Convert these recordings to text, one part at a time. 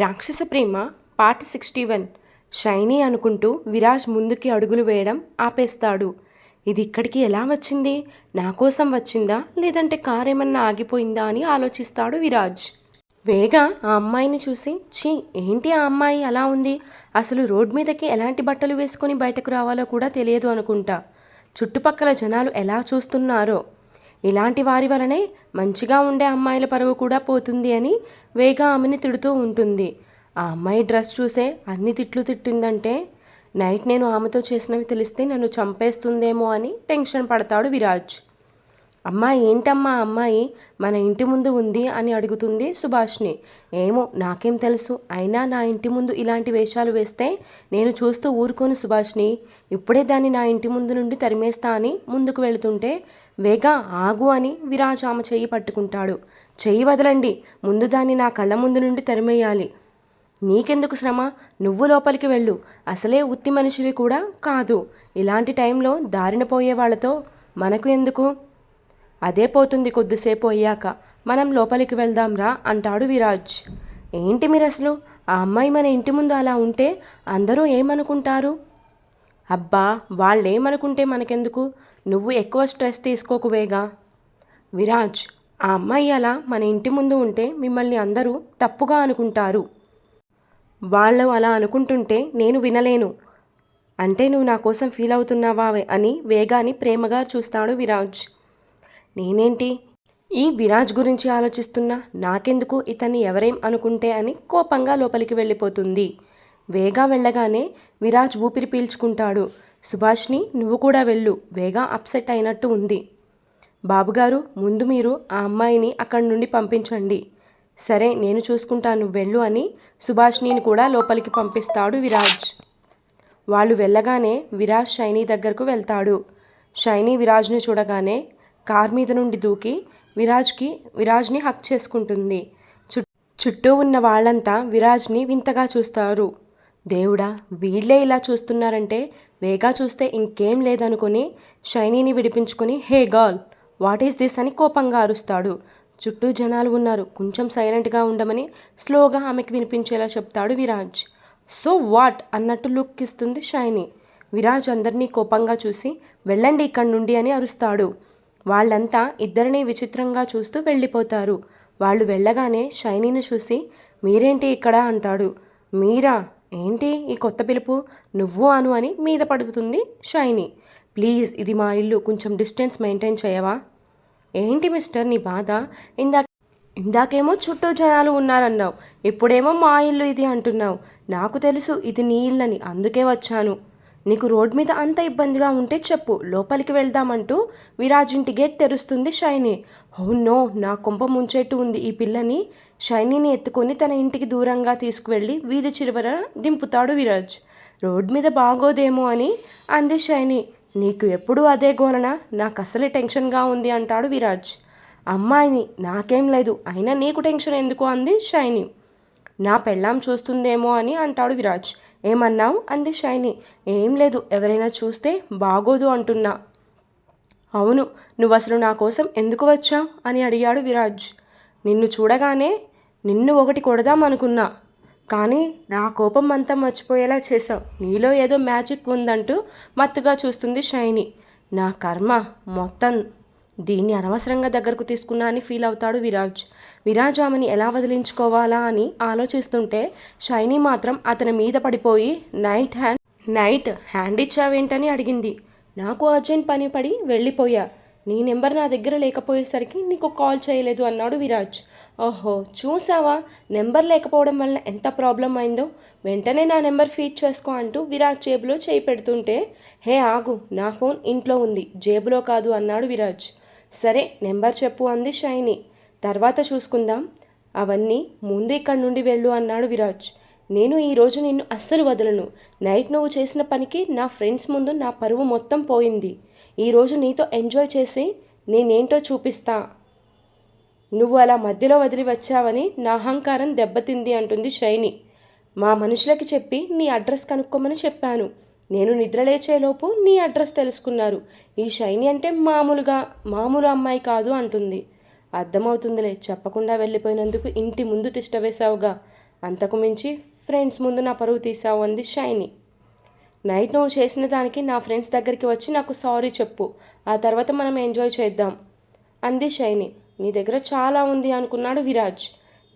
రాక్షస ప్రేమ part sixty one. Shiny అనుకుంటూ విరాజ్ ముందుకి అడుగులు వేయడం ఆపేస్తాడు. ఇది ఇక్కడికి ఎలా వచ్చింది? నా కోసం వచ్చిందా? లేదంటే కార్ ఏమన్నా ఆగిపోయిందా అని ఆలోచిస్తాడు విరాజ్. వేగా ఆ అమ్మాయిని చూసి ఛీ ఏంటి ఆ అమ్మాయి? అలా ఉంది. అసలు రోడ్ మీదకి ఎలాంటి బట్టలు వేసుకొని బయటకు రావాలో కూడా తెలియదు అనుకుంటా. చుట్టుపక్కల జనాలు ఎలా చూస్తున్నారో. ఇలాంటి వారి వలనే మంచిగా ఉండే అమ్మాయిల పరువు కూడా పోతుంది అని వేగా ఆమెని తిడుతూ ఉంటుంది. ఆ అమ్మాయి డ్రెస్ చూసే అన్ని తిట్లు తిట్టిందంటే నైట్ నేను ఆమెతో చేసినవి తెలిస్తే నన్ను చంపేస్తుందేమో అని టెన్షన్ పడతాడు విరాజ్. అమ్మాయి ఏంటమ్మా అమ్మాయి? మన ఇంటి ముందు ఉంది అని అడుగుతుంది సుభాష్ని. ఏమో నాకేం తెలుసు. అయినా నా ఇంటి ముందు ఇలాంటి వేషాలు వేస్తే నేను చూస్తూ ఊరుకోను సుభాష్ని. ఇప్పుడే దాన్ని నా ఇంటి ముందు నుండి తరిమేస్తా అని ముందుకు వెళుతుంటే వేగా ఆగు అని విరాజ్ ఆమె చెయ్యి పట్టుకుంటాడు. చెయ్యి వదలండి. ముందు దాన్ని నా కళ్ళ ముందు నుండి తరిమేయాలి. నీకెందుకు శ్రమ? నువ్వు లోపలికి వెళ్ళు. అసలే ఉత్తి మనిషివి కూడా కాదు. ఇలాంటి టైంలో దారిన పోయే వాళ్ళతో మనకు ఎందుకు? అదే పోతుంది కొద్దిసేపు అయ్యాక. మనం లోపలికి వెళ్దాంరా అంటాడు విరాజ్. ఏంటి మీరు అసలు ఆ అమ్మాయి మన ఇంటి ముందు అలా ఉంటే అందరూ ఏమనుకుంటారు? అబ్బా వాళ్ళేమనుకుంటే మనకెందుకు? నువ్వు ఎక్కువ స్ట్రెస్ తీసుకోకువేగా విరాజ్ ఆ అమ్మాయి అలా మన ఇంటి ముందు ఉంటే మిమ్మల్ని అందరూ తప్పుగా అనుకుంటారు. వాళ్ళు అలా అనుకుంటుంటే నేను వినలేను. అంటే నువ్వు నా కోసం ఫీల్ అవుతున్నావా అని వేగాని ప్రేమగా చూస్తాడు విరాజ్. నేనేంటి? ఈ విరాజ్ గురించి ఆలోచిస్తున్నా నాకెందుకు ఇతన్ని ఎవరేం అనుకుంటే అని కోపంగా లోపలికి వెళ్ళిపోతుంది. వేగా వెళ్ళగానే విరాజ్ ఊపిరి పీల్చుకుంటాడు. సుభాష్ని నువ్వు కూడా వెళ్ళు వేగా అప్సెట్ అయినట్టు ఉంది. బాబుగారు ముందు మీరు ఆ అమ్మాయిని అక్కడి నుండి పంపించండి. సరే నేను చూసుకుంటాను వెళ్ళు అని సుభాష్నిని కూడా లోపలికి పంపిస్తాడు విరాజ్. వాళ్ళు వెళ్ళగానే విరాజ్ షైనీ దగ్గరకు వెళ్తాడు. షైనీ విరాజ్ని చూడగానే కార్ మీద నుండి దూకి విరాజ్కి విరాజ్ని హక్ చేసుకుంటుంది. చుట్టూ ఉన్న వాళ్ళంతా విరాజ్ని వింతగా చూస్తారు. దేవుడా వీళ్ళే ఇలా చూస్తున్నారంటే వేగా చూస్తే ఇంకేం లేదనుకుని షైనీని విడిపించుకుని hey gal what is this అని కోపంగా అరుస్తాడు. చుట్టూ జనాలు ఉన్నారు. కొంచెం సైలెంట్గా ఉండమని స్లోగా ఆమెకి వినిపించేలా చెప్తాడు విరాజ్. So what? అన్నట్టు లుక్ ఇస్తుంది షైనీ. విరాజ్ అందరినీ కోపంగా చూసి వెళ్ళండి ఇక్కడి నుండి అని అరుస్తాడు. వాళ్ళంతా ఇద్దరిని విచిత్రంగా చూస్తూ వెళ్ళిపోతారు. వాళ్ళు వెళ్ళగానే షైనీని చూసి మీరేంటి ఇక్కడ? అంటాడు. మీరా? ఏంటి ఈ కొత్త పిలుపు? నువ్వు అను అని మీద పడుతుంది షైనీ. ప్లీజ్ ఇది మా ఇల్లు. కొంచెం డిస్టెన్స్ మెయింటైన్ చేయవా? ఏంటి మిస్టర్ నీ బాధ? ఇందాక ఇందాకేమో చుట్టూ జనాలు ఉన్నారన్నావు. ఇప్పుడేమో మా ఇల్లు ఇది అంటున్నావు. నాకు తెలుసు ఇది నీ ఇల్లని. అందుకే వచ్చాను. నీకు రోడ్ మీద అంత ఇబ్బందిగా ఉంటే చెప్పు లోపలికి వెళ్దామంటూ విరాజ్ ఇంటి గేట్ తెరుస్తుంది షైనీ. నో నా కొంప ముంచేట్టు ఉంది ఈ పిల్లని. షైనీని ఎత్తుకొని తన ఇంటికి దూరంగా తీసుకువెళ్ళి వీధి చిరువర దింపుతాడు విరాజ్. రోడ్ మీద బాగోదేమో అని అంది షైని. నీకు ఎప్పుడూ అదే గోలన నాకు అసలే టెన్షన్గా ఉంది అంటాడు విరాజ్. అమ్మాయిని నాకేం లేదు అయినా నీకు టెన్షన్ ఎందుకు? అంది షైని. నా పెళ్ళాం చూస్తుందేమో అని అంటాడు విరాజ్. ఏమన్నావు? అంది షైని. ఏం లేదు ఎవరైనా చూస్తే బాగోదు అంటున్నా. అవును నువ్వు అసలు నా కోసం ఎందుకు వచ్చావు? అని అడిగాడు విరాజ్. నిన్ను చూడగానే నిన్ను ఒకటి కొడదాం అనుకున్నా కానీ నా కోపం అంతా మర్చిపోయేలా చేశాం నీలో ఏదో మ్యాజిక్ ఉందంటూ మత్తుగా చూస్తుంది షైని. నా కర్మ మొత్తం దీన్ని అనవసరంగా దగ్గరకు తీసుకున్నా అని ఫీల్ అవుతాడు విరాజ్. విరాజ్ ఎలా వదిలించుకోవాలా అని ఆలోచిస్తుంటే షైనీ మాత్రం అతని మీద పడిపోయి నైట్ హ్యాండ్ నైట్ హ్యాండ్ ఇచ్చావేంటని అడిగింది. నాకు అర్జెంట్ పని పడి వెళ్ళిపోయా. నీ నెంబర్ నా దగ్గర లేకపోయేసరికి నీకు కాల్ చేయలేదు అన్నాడు విరాజ్. ఓహో చూసావా నెంబర్ లేకపోవడం వల్ల ఎంత ప్రాబ్లం అయిందో? వెంటనే నా నెంబర్ ఫీడ్ చేసుకో అంటూ విరాజ్ జేబులో చేయి పెడుతుంటే హే ఆగు నా ఫోన్ ఇంట్లో ఉంది జేబులో కాదు అన్నాడు విరాజ్. సరే నెంబర్ చెప్పు అంది షైనీ. తర్వాత చూసుకుందాం. అవన్నీ ముందు ఇక్కడి నుండి వెళ్ళు అన్నాడు విరాజ్. నేను ఈరోజు నిన్ను అస్సలు వదలను. నైట్ నువ్వు చేసిన పనికి నా ఫ్రెండ్స్ ముందు నా పరువు మొత్తం పోయింది. ఈరోజు నీతో ఎంజాయ్ చేసి నేనేంటో చూపిస్తా. నువ్వు అలా మధ్యలో వదిలి వచ్చావని నా అహంకారం దెబ్బతింది అంటుంది షైని మా మనుషులకి చెప్పి నీ అడ్రస్ కనుక్కోమని చెప్పాను. నేను నిద్రలేచేలోపు నీ అడ్రస్ తెలుసుకున్నారు. ఈ షైని అంటే మామూలుగా మామూలు అమ్మాయి కాదు అంటుంది. అర్థమవుతుందిలే చెప్పకుండా వెళ్ళిపోయినందుకు ఇంటి ముందు తిష్ట వేశావుగా. అంతకు మించి ఫ్రెండ్స్ ముందు నా పరువు తీసావు అంది షైని. నైట్ నువ్వు చేసిన దానికి నా ఫ్రెండ్స్ దగ్గరికి వచ్చి నాకు సారీ చెప్పు ఆ తర్వాత మనం ఎంజాయ్ చేద్దాం అంది షైని. నీ దగ్గర చాలా ఉంది అనుకున్నాడు విరాజ్.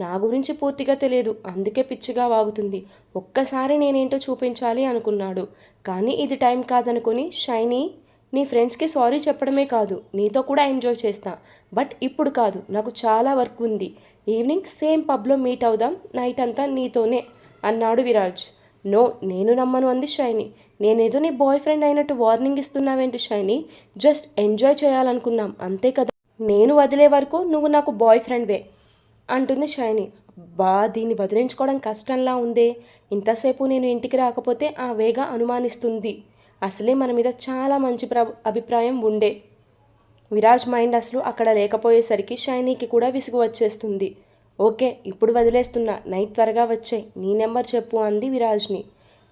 నా గురించి పూర్తిగా తెలియదు అందుకే పిచ్చిగా వాగుతుంది. ఒక్కసారి నేనేంటో చూపించాలి అనుకున్నాడు. కానీ ఇది టైం కాదనుకొని షైనీ నీ ఫ్రెండ్స్కి సారీ చెప్పడమే కాదు నీతో కూడా ఎంజాయ్ చేస్తా. బట్ ఇప్పుడు కాదు నాకు చాలా వర్క్ ఉంది. ఈవినింగ్ సేమ్ పబ్లో మీట్ అవుదాం నైట్ అంతా నీతోనే అన్నాడు విరాజ్. నో నేను నమ్మను అంది షైని. నేనేదో నీ బాయ్ ఫ్రెండ్ అయినట్టు వార్నింగ్ ఇస్తున్నావేంటి షైని? జస్ట్ ఎంజాయ్ చేయాలనుకున్నాం అంతే కదా? నేను వదిలే వరకు నువ్వు నాకు బాయ్ ఫ్రెండ్వే అంటుంది షైని. బా దీన్ని వదిలించుకోవడం కష్టంలా ఉందే. ఇంతసేపు నేను ఇంటికి రాకపోతే ఆ వేగ అనుమానిస్తుంది. అసలే మన మీద చాలా మంచి ప్ర అభిప్రాయం ఉండే. విరాజ్ మైండ్ అసలు అక్కడ లేకపోయేసరికి షైనీకి కూడా విసుగు వచ్చేస్తుంది. ఓకే ఇప్పుడు వదిలేస్తున్నా. నైట్ త్వరగా వచ్చాయి. నీ నెంబర్ చెప్పు అంది విరాజ్ని.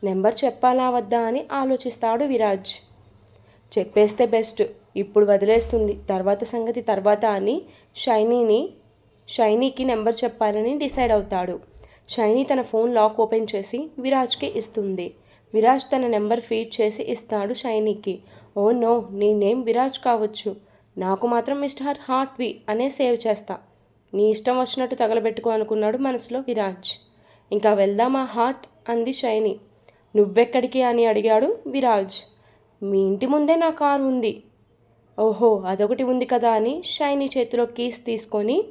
నెంబర్ చెప్పాలా వద్దా అని ఆలోచిస్తాడు విరాజ్. చెప్పేస్తే బెస్ట్. ఇప్పుడు వదిలేస్తుంది. తర్వాత సంగతి తర్వాత అని షైనీని షైనీకి నెంబర్ చెప్పాలని డిసైడ్ అవుతాడు. షైనీ తన ఫోన్ లాక్ ఓపెన్ చేసి విరాజ్కి ఇస్తుంది. విరాజ్ తన నెంబర్ ఫీడ్ చేసి ఇస్తాడు షైనీకి. ఓ నో నీ నేమ్ విరాజ్ కావచ్చు. నాకు మాత్రం మిస్టర్ హార్ట్వి అనే సేవ్ చేస్తా. నీ ఇష్టం వచ్చినట్టు తగలబెట్టుకో అనుకున్నాడు మనసులో విరాజ్. ఇంకా వెళ్దామా హార్ట్? అంది షైని. నువ్వెక్కడికి అని అడిగాడు విరాజ్. మీ ఇంటి ముందే నా కారు ఉంది. ఓహో అదొకటి ఉంది కదా అని షైని చేతిలో కీస్ తీసుకొని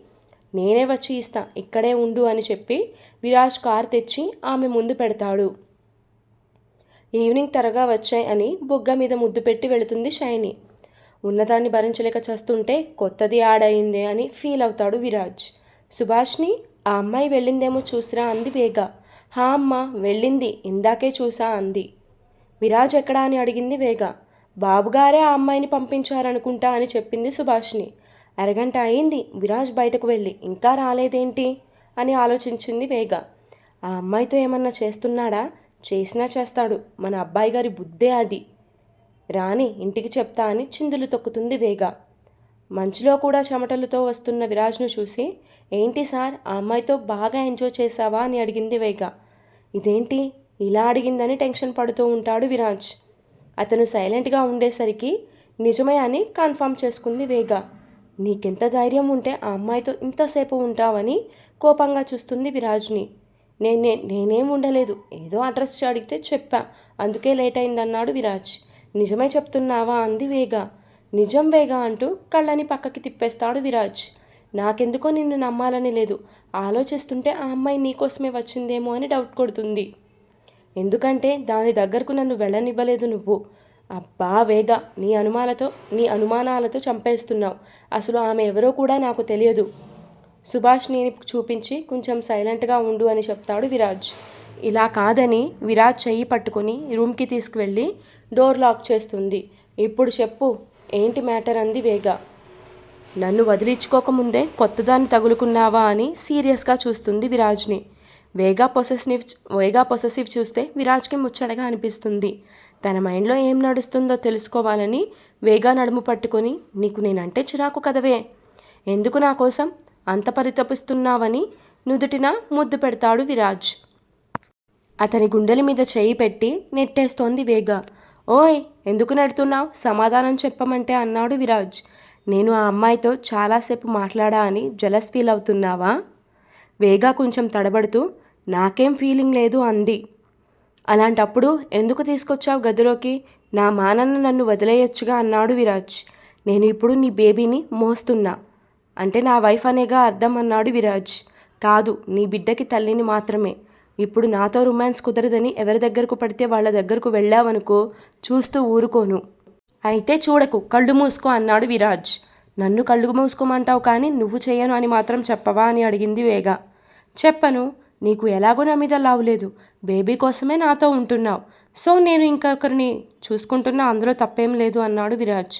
నేనే వచ్చి ఇస్తా ఇక్కడే ఉండు అని చెప్పి విరాజ్ కార్ తెచ్చి ఆమె ముందు పెడతాడు. ఈవినింగ్ త్వరగా వచ్చాయి అని బుగ్గ మీద ముద్దు పెట్టి వెళుతుంది షైని. ఉన్నదాన్ని భరించలేక చేస్తుంటే కొత్తది ఆడయిందే అని ఫీల్ అవుతాడు విరాజ్. సుభాష్ని ఆ అమ్మాయి వెళ్ళిందేమో చూసిరా అంది వేగ. హా అమ్మ వెళ్ళింది. ఇందాకే చూసా అంది. విరాజ్ ఎక్కడా అని అడిగింది వేగ. బాబుగారే ఆ అమ్మాయిని పంపించారనుకుంటా అని చెప్పింది సుభాష్ని. అరగంట అయింది. విరాజ్ బయటకు వెళ్ళి ఇంకా రాలేదేంటి? అని ఆలోచించింది వేగ. ఆ అమ్మాయితో ఏమన్నా చేస్తున్నాడా? చేసినా చేస్తాడు. మన అబ్బాయి గారి బుద్ధే అది. రాని ఇంటికి చెప్తా అని చిందులు తొక్కుతుంది వేగ. మంచులో కూడా చెమటలతో వస్తున్న విరాజ్ను చూసి ఏంటి సార్ ఆ అమ్మాయితో బాగా ఎంజాయ్ చేసావా అని అడిగింది వేగ. ఇదేంటి? ఇలా అడిగిందని టెన్షన్ పడుతూ ఉంటాడు విరాజ్. అతను సైలెంట్గా ఉండేసరికి నిజమే అని కన్ఫర్మ్ చేసుకుంది వేగ. నీకెంత ధైర్యం ఉంటే ఆ అమ్మాయితో ఇంతసేపు ఉంటావని కోపంగా చూస్తుంది విరాజ్ని. నేనే నేనేం ఉండలేదు. ఏదో అడ్రస్ అడిగితే చెప్పా. అందుకే లేట్ అయిందన్నాడు విరాజ్. నిజమే చెప్తున్నావా? అంది వేగ. నిజం వేగ అంటూ కళ్ళని పక్కకి తిప్పేస్తాడు విరాజ్. నాకెందుకో నిన్ను నమ్మాలని లేదు. ఆలోచిస్తుంటే ఆ అమ్మాయి నీకోసమే వచ్చిందేమో అని డౌట్ కొడుతుంది. ఎందుకంటే దాని దగ్గరకు నన్ను వెళ్ళనివ్వలేదు నువ్వు. అబ్బా వేగ నీ అనుమానాలతో నీ అనుమానాలతో చంపేస్తున్నావు. అసలు ఆమె ఎవరో కూడా నాకు తెలియదు. సుభాష్ని చూపించి కొంచెం సైలెంట్గా ఉండు అని చెప్తాడు విరాజ్. ఇలా కాదని విరాజ్ చెయ్యి పట్టుకుని రూమ్కి తీసుకువెళ్ళి డోర్ లాక్ చేస్తుంది. ఇప్పుడు చెప్పు ఏంటి మ్యాటర్ అంది వేగ. నన్ను వదిలించుకోకముందే కొత్తదాన్ని తగులుకున్నావా అని సీరియస్గా చూస్తుంది విరాజ్ని. వేగా పొసెసివ్ వేగా పొసెసివ్ చూస్తే విరాజ్కి ముచ్చటగా అనిపిస్తుంది. తన మైండ్లో ఏం నడుస్తుందో తెలుసుకోవాలని వేగా నడుము పట్టుకొని నీకు నేనంటే చిరాకు కదవే. ఎందుకు నా కోసం అంత పరితపిస్తున్నావని నుదుటిన ముద్దు పెడతాడు విరాజ్. అతని గుండెల మీద చేయి పెట్టి నెట్టేస్తోంది వేగ. ఓయ్ ఎందుకు నెడుతున్నావు? సమాధానం చెప్పమంటే అన్నాడు విరాజ్. నేను ఆ అమ్మాయితో చాలాసేపు మాట్లాడా అని జలస్ ఫీల్ అవుతున్నావా? వేగా కొంచెం తడబడుతూ నాకేం ఫీలింగ్ లేదు అంది. అలాంటప్పుడు ఎందుకు తీసుకొచ్చావు గదిలోకి? నా మానన్న నన్ను వదిలేయొచ్చుగా అన్నాడు విరాజ్. నేను ఇప్పుడు నీ బేబీని మోస్తున్నా. అంటే నా వైఫ్ అనేగా అర్థం అన్నాడు విరాజ్. కాదు నీ బిడ్డకి తల్లిని మాత్రమే. ఇప్పుడు నాతో రొమాన్స్ కుదరదని ఎవరి దగ్గరకు పడితే వాళ్ళ దగ్గరకు వెళ్ళావనుకో చూస్తూ ఊరుకోను. అయితే చూడకు కళ్ళు మూసుకో అన్నాడు విరాజ్. నన్ను కళ్ళు మూసుకోమంటావు కానీ నువ్వు చేయను అని మాత్రం చెప్పవా అని అడిగింది వేగ. చెప్పను నీకు ఎలాగో నా మీద లవ్ లేదు. బేబీ కోసమే నాతో ఉంటున్నావు. సో నేను ఇంకొకరిని చూసుకుంటున్నా అందులో తప్పేం లేదు అన్నాడు విరాజ్.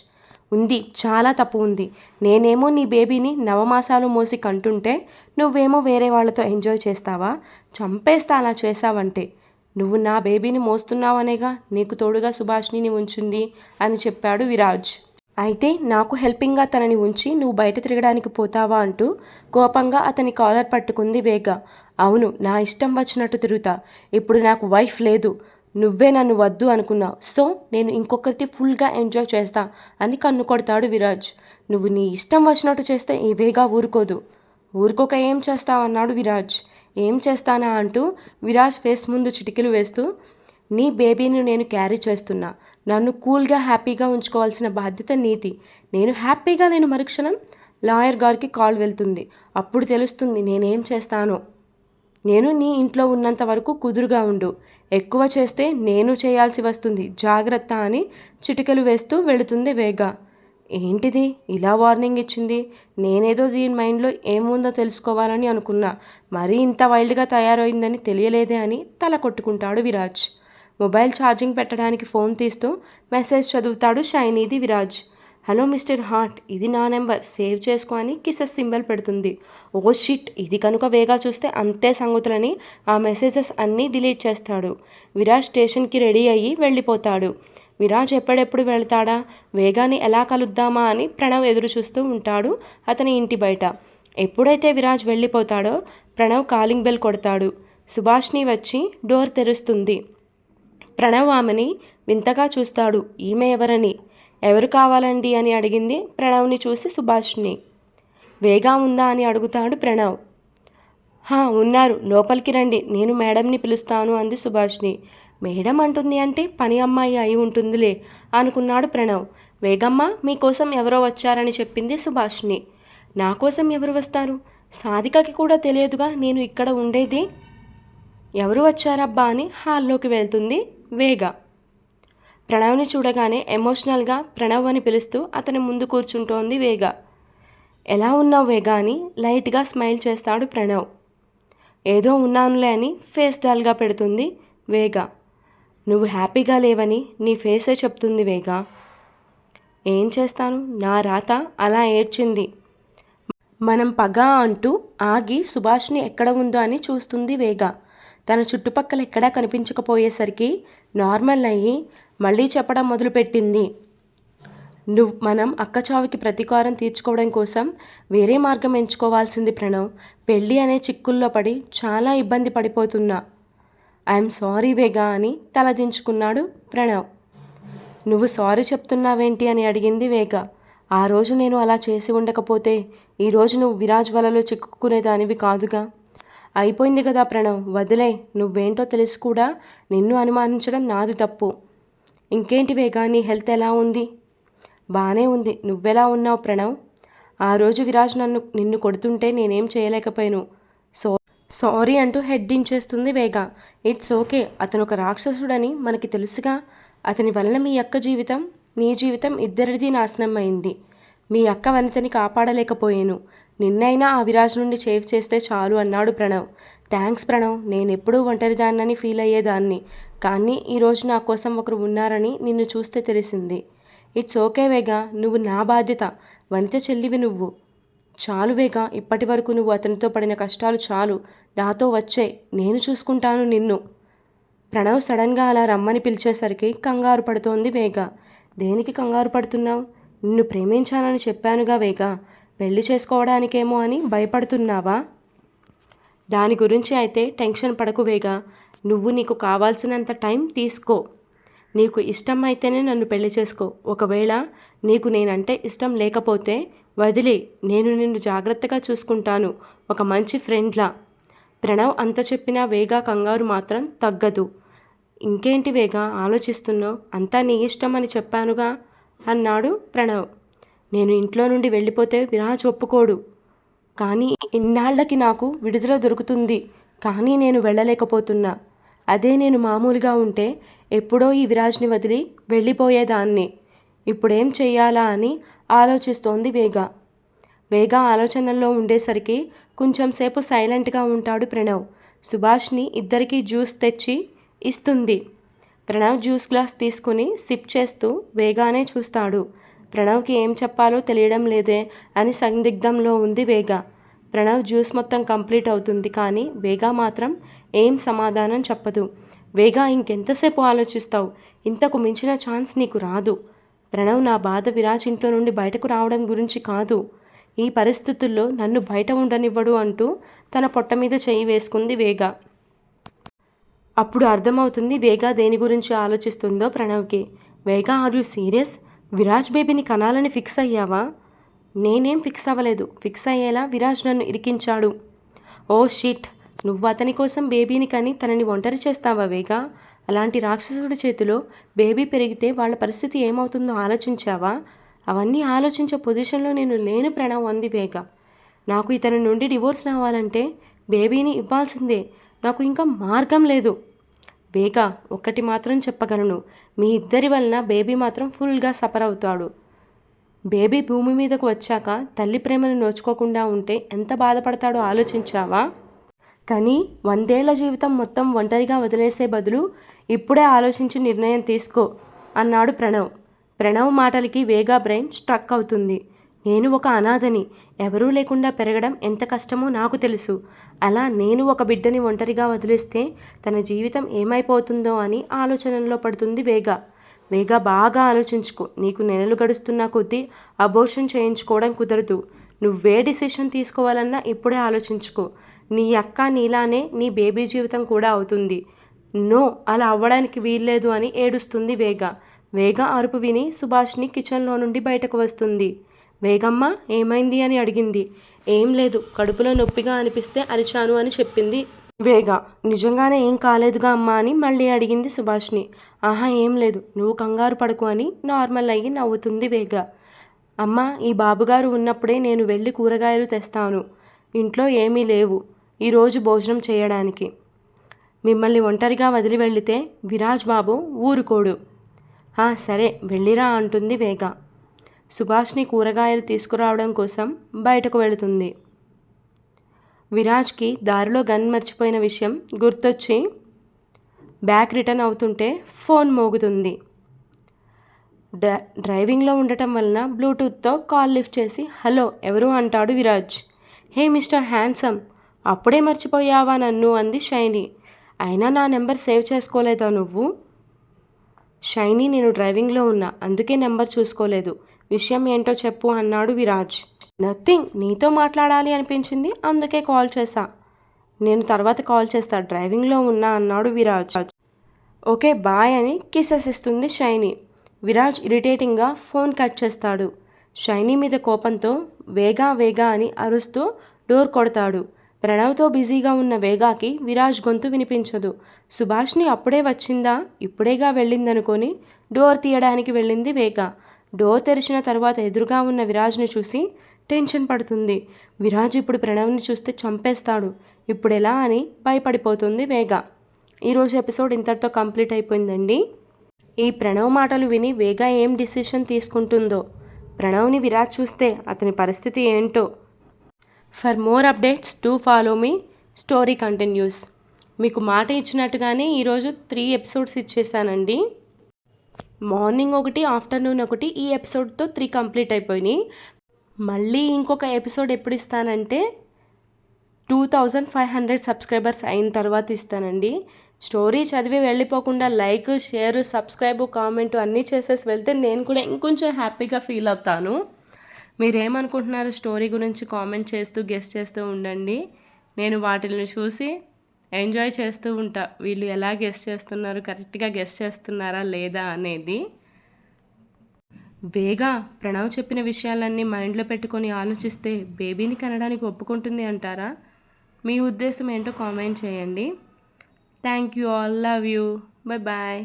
ఉంది చాలా తప్పు ఉంది. నేనేమో నీ బేబీని నవమాసాలు మోసి కంటుంటే నువ్వేమో వేరే వాళ్ళతో ఎంజాయ్ చేస్తావా? చంపేస్తా అలా చేసావంటే నువ్వు నా బేబీని మోస్తున్నావనేగా నీకు తోడుగా సుభాష్ని ఉంచింది అని చెప్పాడు విరాజ్. అయితే నాకు హెల్పింగ్గా తనని ఉంచి నువ్వు బయట తిరగడానికి పోతావా అంటూ కోపంగా అతని కాలర్ పట్టుకుంది వేగ. అవును నా ఇష్టం వచ్చినట్టు తిరుగుతా. ఇప్పుడు నాకు వైఫ్ లేదు. నువ్వే నన్ను వద్దు అనుకున్నావు. సో నేను ఇంకొకరితో ఫుల్గా ఎంజాయ్ చేస్తా అని కన్ను కొడతాడు విరాజ్. నువ్వు నీ ఇష్టం వచ్చినట్టు చేస్తే ఇవేగా ఊరుకోదు. ఊరుకోక ఏం చేస్తావు అన్నాడు విరాజ్. ఏం చేస్తానా అంటూ విరాజ్ ఫేస్ ముందు చిటికలు వేస్తూ నీ బేబీని నేను క్యారీ చేస్తున్నా. నన్ను కూల్గా హ్యాపీగా ఉంచుకోవాల్సిన బాధ్యత నీది. నేను హ్యాపీగా నేను మరుక్షణం లాయర్ గారికి కాల్ వెళ్తుంది. అప్పుడు తెలుస్తుంది నేనేం చేస్తానో. నేను నీ ఇంట్లో ఉన్నంత వరకు కుదురుగా ఉండు. ఎక్కువ చేస్తే నేను చేయాల్సి వస్తుంది. జాగ్రత్త అని చిటికలు వేస్తూ వెళుతుంది వేగ. ఏంటిది? ఇలా వార్నింగ్ ఇచ్చింది? నేనేదో దీని మైండ్లో ఏముందో తెలుసుకోవాలని అనుకున్నా. మరీ ఇంత వైల్డ్గా తయారైందని తెలియలేదే అని తల కొట్టుకుంటాడు విరాజ్. మొబైల్ ఛార్జింగ్ పెట్టడానికి ఫోన్ తీస్తూ మెసేజ్ చదువుతాడు షైనీది విరాజ్. హలో మిస్టర్ హార్ట్ ఇది నా నెంబర్. సేవ్ చేసుకో అని కిసెస్ సింబల్ పెడుతుంది. ఓ షిట్ ఇది కనుక వేగా చూస్తే అంతే సంగతులని ఆ మెసేజెస్ అన్నీ డిలీట్ చేస్తాడు. విరాజ్ స్టేషన్కి రెడీ అయ్యి వెళ్ళిపోతాడు. విరాజ్ ఎప్పుడెప్పుడు వెళ్తాడా? వేగాని ఎలా కలుద్దామా అని ప్రణవ్ ఎదురు చూస్తూ ఉంటాడు అతని ఇంటి బయట. ఎప్పుడైతే విరాజ్ వెళ్ళిపోతాడో ప్రణవ్ కాలింగ్ బెల్ కొడతాడు. సుభాష్ని వచ్చి డోర్ తెరుస్తుంది. ప్రణవ్ ఆమెని వింతగా చూస్తాడు. ఈమె ఎవరని? ఎవరు కావాలండి అని అడిగింది ప్రణవ్ని చూసి సుభాష్ని. వేగా ఉందా అని అడుగుతాడు ప్రణవ్. హా ఉన్నారు. లోపలికి రండి. నేను మేడంని పిలుస్తాను అంది సుభాష్ని. మేడం అంటుంది అంటే పని అమ్మాయి అయి ఉంటుందిలే అనుకున్నాడు ప్రణవ్. వేగమ్మ మీకోసం ఎవరో వచ్చారని చెప్పింది సుభాష్ని. నా కోసం ఎవరు వస్తారు? సాధికకి కూడా తెలియదుగా నేను ఇక్కడ ఉండేది? ఎవరు వచ్చారబ్బా అని హాల్లోకి వెళ్తుంది వేగ. ప్రణవ్ని చూడగానే ఎమోషనల్గా ప్రణవ్ అని పిలుస్తూ అతని ముందు కూర్చుంటోంది వేగ. ఎలా ఉన్నావు వేగా అని లైట్గా స్మైల్ చేస్తాడు ప్రణవ్. ఏదో ఉన్నానులే అని ఫేస్ డల్గా పెడుతుంది వేగ. నువ్వు హ్యాపీగా లేవని నీ ఫేసే చెప్తుంది వేగ. ఏం చేస్తాను? నా రాత అలా ఏడ్చింది. మనం పగ అంటూ ఆగి సుభాష్ని ఎక్కడ ఉందో అని చూస్తుంది వేగ. తన చుట్టుపక్కల ఎక్కడా కనిపించకపోయేసరికి నార్మల్ అయ్యి మళ్ళీ చెప్పడం మొదలుపెట్టింది. నువ్వు మనం అక్కచావుకి ప్రతీకారం తీర్చుకోవడం కోసం వేరే మార్గం ఎంచుకోవాల్సింది ప్రణవ్. పెళ్ళి అనే చిక్కుల్లో పడి చాలా ఇబ్బంది పడిపోతున్నా. ఐఎమ్ సారీ వేగా అని తలదించుకున్నాడు ప్రణవ్. నువ్వు సారీ చెప్తున్నావేంటి అని అడిగింది వేగ. ఆ రోజు నేను అలా చేసి ఉండకపోతే ఈరోజు నువ్వు విరాజ్ వలలో చిక్కుకునేదానివి కాదుగా. అయిపోయింది కదా ప్రణవ్ వదిలే. నువ్వేంటో తెలిసి కూడా నిన్ను అనుమానించడం నాది తప్పు. ఇంకేంటి కానీ హెల్త్ ఎలా ఉంది? బాగానే ఉంది. నువ్వెలా ఉన్నావు ప్రణవ్? ఆ రోజు విరాజ్ నన్ను నిన్ను కొడుతుంటే నేనేం చేయలేకపోయాను. సో సారీ అంటూ హెడ్ దించేస్తుంది వేగ. It's okay. అతను ఒక రాక్షసుడని మనకి తెలుసుగా. అతని వలన మీ అక్క జీవితం నీ జీవితం ఇద్దరిది నాశనం అయింది మీ అక్క వనితని కాపాడలేకపోయాను. నిన్నైనా ఆ విరాజ్ నుండి సేవ్ చేస్తే చాలు అన్నాడు ప్రణవ్. థ్యాంక్స్ ప్రణవ్ నేను ఎప్పుడూ ఒంటరిదాన్నని ఫీల్ అయ్యేదాన్ని. కానీ ఈరోజు నా కోసం ఒకరు ఉన్నారని నిన్ను చూస్తే తెలిసింది. ఇట్స్ ఓకే వేగా నువ్వు నా బాధ్యత. వనిత చెల్లివి నువ్వు. చాలు వేగా ఇప్పటి వరకు నువ్వు అతనితో పడిన కష్టాలు చాలు. నాతో వచ్చే నేను చూసుకుంటాను నిన్ను. ప్రణవ్ సడన్గా అలా రమ్మని పిలిచేసరికి కంగారు పడుతోంది వేగా. దేనికి కంగారు పడుతున్నావు? నిన్ను ప్రేమించానని చెప్పానుగా వేగా. పెళ్ళి చేసుకోవడానికేమో అని భయపడుతున్నావా? దాని గురించి అయితే టెన్షన్ పడకు వేగా. నువ్వు నీకు కావాల్సినంత టైం తీసుకో. నీకు ఇష్టం అయితేనే నన్ను పెళ్ళి చేసుకో. ఒకవేళ నీకు నేనంటే ఇష్టం లేకపోతే వదిలే. నేను నిన్ను జాగ్రత్తగా చూసుకుంటాను. ఒక మంచి ఫ్రెండ్లా. ప్రణవ్ అంత చెప్పినా వేగా కంగారు మాత్రం తగ్గదు. ఇంకేంటి వేగా ఆలోచిస్తున్నావు? అంతా నీ ఇష్టం అని చెప్పానుగా? అన్నాడు ప్రణవ్. నేను ఇంట్లో నుండి వెళ్ళిపోతే విరాజ్ ఒప్పుకోడు. కానీ ఇన్నాళ్ళకి నాకు విడుదల దొరుకుతుంది. కానీ నేను వెళ్ళలేకపోతున్నా. అదే నేను మామూలుగా ఉంటే ఎప్పుడో ఈ విరాజ్ని వదిలి వెళ్ళిపోయేదాన్ని. ఇప్పుడేం చెయ్యాలా అని ఆలోచిస్తోంది వేగ. వేగ ఆలోచనల్లో ఉండేసరికి కొంచెం సేపు సైలెంట్గా ఉంటాడు ప్రణవ్. సుభాష్ని ఇద్దరికీ జ్యూస్ తెచ్చి ఇస్తుంది. ప్రణవ్ జ్యూస్ గ్లాస్ తీసుకుని సిప్ చేస్తూ వేగానే చూస్తాడు. ప్రణవ్కి ఏం చెప్పాలో తెలియడం లేదే అని సందిగ్ధంలో ఉంది వేగ. ప్రణవ్ జ్యూస్ మొత్తం కంప్లీట్ అవుతుంది కానీ వేగా మాత్రం ఏం సమాధానం చెప్పదు. వేగా ఇంకెంతసేపు ఆలోచిస్తావు? ఇంతకు మించిన ఛాన్స్ నీకు రాదు. ప్రణవ్ నా బాధ విరాజ్ ఇంట్లో నుండి బయటకు రావడం గురించి కాదు. ఈ పరిస్థితుల్లో నన్ను బయట ఉండనివ్వడు అంటూ తన పొట్ట మీద చేయి వేసుకుంది వేగ. అప్పుడు అర్థమవుతుంది వేగ దేని గురించి ఆలోచిస్తుందో ప్రణవ్కి. వేగ ఆర్ యూ సీరియస్? విరాజ్ బేబీని కనాలని ఫిక్స్ అయ్యావా? నేనేం ఫిక్స్ అవ్వలేదు. ఫిక్స్ అయ్యేలా విరాజ్ నన్ను ఇరికించాడు. Oh shit! నువ్వు అతని కోసం బేబీని కని తనని ఒంటరి చేస్తావా వేగా? అలాంటి రాక్షసుడి చేతిలో బేబీ పెరిగితే వాళ్ళ పరిస్థితి ఏమవుతుందో ఆలోచించావా? అవన్నీ ఆలోచించే పొజిషన్లో నేను లేని ప్రణవ్ అంది వేగ. నాకు ఇతని నుండి డివోర్స్ రావాలంటే బేబీని ఇవ్వాల్సిందే. నాకు ఇంకా మార్గం లేదు. వేగ ఒక్కటి మాత్రం చెప్పగలను. మీ ఇద్దరి వలన బేబీ మాత్రం ఫుల్గా సఫర్ అవుతాడు. బేబీ భూమి మీదకు వచ్చాక తల్లి ప్రేమను నోచుకోకుండా ఉంటే ఎంత బాధపడతాడో ఆలోచించావా? కానీ వందేళ్ళ జీవితం మొత్తం ఒంటరిగా వదిలేసే బదులు ఇప్పుడే ఆలోచించి నిర్ణయం తీసుకో అన్నాడు ప్రణవ్. ప్రణవ్ మాటలకి వేగా బ్రెయిన్ స్ట్రక్ అవుతుంది. నేను ఒక అనాథని. ఎవరూ లేకుండా పెరగడం ఎంత కష్టమో నాకు తెలుసు. అలా నేను ఒక బిడ్డని ఒంటరిగా వదిలేస్తే తన జీవితం ఏమైపోతుందో అని ఆలోచనలో పడుతుంది వేగ. వేగ బాగా ఆలోచించుకో. నీకు నెలలు గడుస్తున్న కొద్దీ అబోషన్ చేయించుకోవడం కుదరదు. నువ్వే డిసిషన్ తీసుకోవాలన్నా ఇప్పుడే ఆలోచించుకో. నీ అక్క నీలానే నీ బేబీ జీవితం కూడా అవుతుంది. నో అలా అవ్వడానికి వీల్లేదు అని ఏడుస్తుంది వేగ. వేగ అరుపు విని సుభాష్ని కిచెన్లో నుండి బయటకు వస్తుంది. వేగమ్మ ఏమైంది అని అడిగింది. ఏం లేదు కడుపులో నొప్పిగా అనిపిస్తే అరిచాను అని చెప్పింది వేగ. నిజంగానే ఏం కాలేదుగా అమ్మా అని మళ్ళీ అడిగింది సుభాష్ని. ఆహా ఏం లేదు నువ్వు కంగారు పడకు అని నార్మల్ అయ్యి నవ్వుతుంది వేగ. అమ్మ ఈ బాబుగారు ఉన్నప్పుడే నేను వెళ్ళి కూరగాయలు తెస్తాను. ఇంట్లో ఏమీ లేవు ఈరోజు భోజనం చేయడానికి. మిమ్మల్ని ఒంటరిగా వదిలి వెళితే విరాజ్ బాబు ఊరుకోడు. సరే వెళ్ళిరా అంటుంది వేగ. సుభాష్ని కూరగాయలు తీసుకురావడం కోసం బయటకు వెళుతుంది. విరాజ్కి దారిలో గన్ మర్చిపోయిన విషయం గుర్తొచ్చి బ్యాక్ రిటర్న్ అవుతుంటే ఫోన్ మోగుతుంది. డ్రైవింగ్లో ఉండటం వలన బ్లూటూత్తో కాల్ లిఫ్ట్ చేసి హలో ఎవరు? అంటాడు విరాజ్. హే మిస్టర్ హ్యాండ్సమ్ అప్పుడే మర్చిపోయావా నన్ను? అంది షైని. అయినా నా నెంబర్ సేవ్ చేసుకోలేదా నువ్వు? షైనీ నేను డ్రైవింగ్లో ఉన్నా అందుకే నెంబర్ చూసుకోలేదు. విషయం ఏంటో చెప్పు అన్నాడు విరాజ్. నథింగ్. నీతో మాట్లాడాలి అనిపించింది. అందుకే కాల్ చేశా. నేను తర్వాత కాల్ చేస్తా. డ్రైవింగ్లో ఉన్నా అన్నాడు విరాజ్. ఓకే బాయ్ అని కిసెస్ ఇస్తుంది షైని. విరాజ్ ఇరిటేటింగ్గా ఫోన్ కట్ చేస్తాడు. షైనీ మీద కోపంతో వేగా వేగా అని అరుస్తూ డోర్ కొడతాడు. ప్రణవ్తో బిజీగా ఉన్న వేగాకి విరాజ్ గొంతు వినిపించదు. సుభాష్ని అప్పుడే వచ్చిందా? ఇప్పుడేగా వెళ్ళిందనుకొని డోర్ తీయడానికి వెళ్ళింది వేగా. డోర్ తెరిచిన తర్వాత ఎదురుగా ఉన్న విరాజ్ని చూసి టెన్షన్ పడుతుంది. విరాజ్ ఇప్పుడు ప్రణవ్ని చూస్తే చంపేస్తాడు. ఇప్పుడు ఎలా అని భయపడిపోతుంది వేగ. ఈరోజు ఎపిసోడ్ ఇంతటితో కంప్లీట్ అయిపోయిందండి. ఈ ప్రణవ్ మాటలు విని వేగ ఏం డిసిషన్ తీసుకుంటుందో? ప్రణవ్ని విరాజ్ చూస్తే అతని పరిస్థితి ఏంటో? For more updates to follow me story continues. మీకు మాట ఇచ్చినట్టుగానే ఈరోజు త్రీ ఎపిసోడ్స్ ఇచ్చేసానండి మార్నింగ్ ఒకటి ఆఫ్టర్నూన్ ఒకటి ఈ ఎపిసోడ్తో త్రీ కంప్లీట్ అయిపోయినాయి. మళ్ళీ ఇంకొక ఎపిసోడ్ ఎప్పుడు ఇస్తానంటే two thousand five hundred subscribers అయిన తర్వాత ఇస్తానండి. స్టోరీ చదివి వెళ్ళిపోకుండా లైక్ షేర్ సబ్స్క్రైబ్ కామెంట్ అన్నీ చేసేసి వెళ్తే నేను కూడా ఇంకొంచెం హ్యాపీగా ఫీల్ అవుతాను. మీరేమనుకుంటున్నారు స్టోరీ గురించి కామెంట్ చేస్తూ గెస్ట్ చేస్తూ ఉండండి. నేను వాటిని చూసి ఎంజాయ్ చేస్తూ ఉంటా. వీళ్ళు ఎలా గెస్ట్ చేస్తున్నారు? కరెక్ట్గా గెస్ట్ చేస్తున్నారా లేదా అనేది. వేగా ప్రణవ్ చెప్పిన విషయాలన్నీ మైండ్లో పెట్టుకొని ఆలోచిస్తే బేబీని కనడానికి ఒప్పుకుంటుంది అంటారా? మీ ఉద్దేశం ఏంటో కామెంట్ చేయండి. Thank you all. Love you. Bye bye.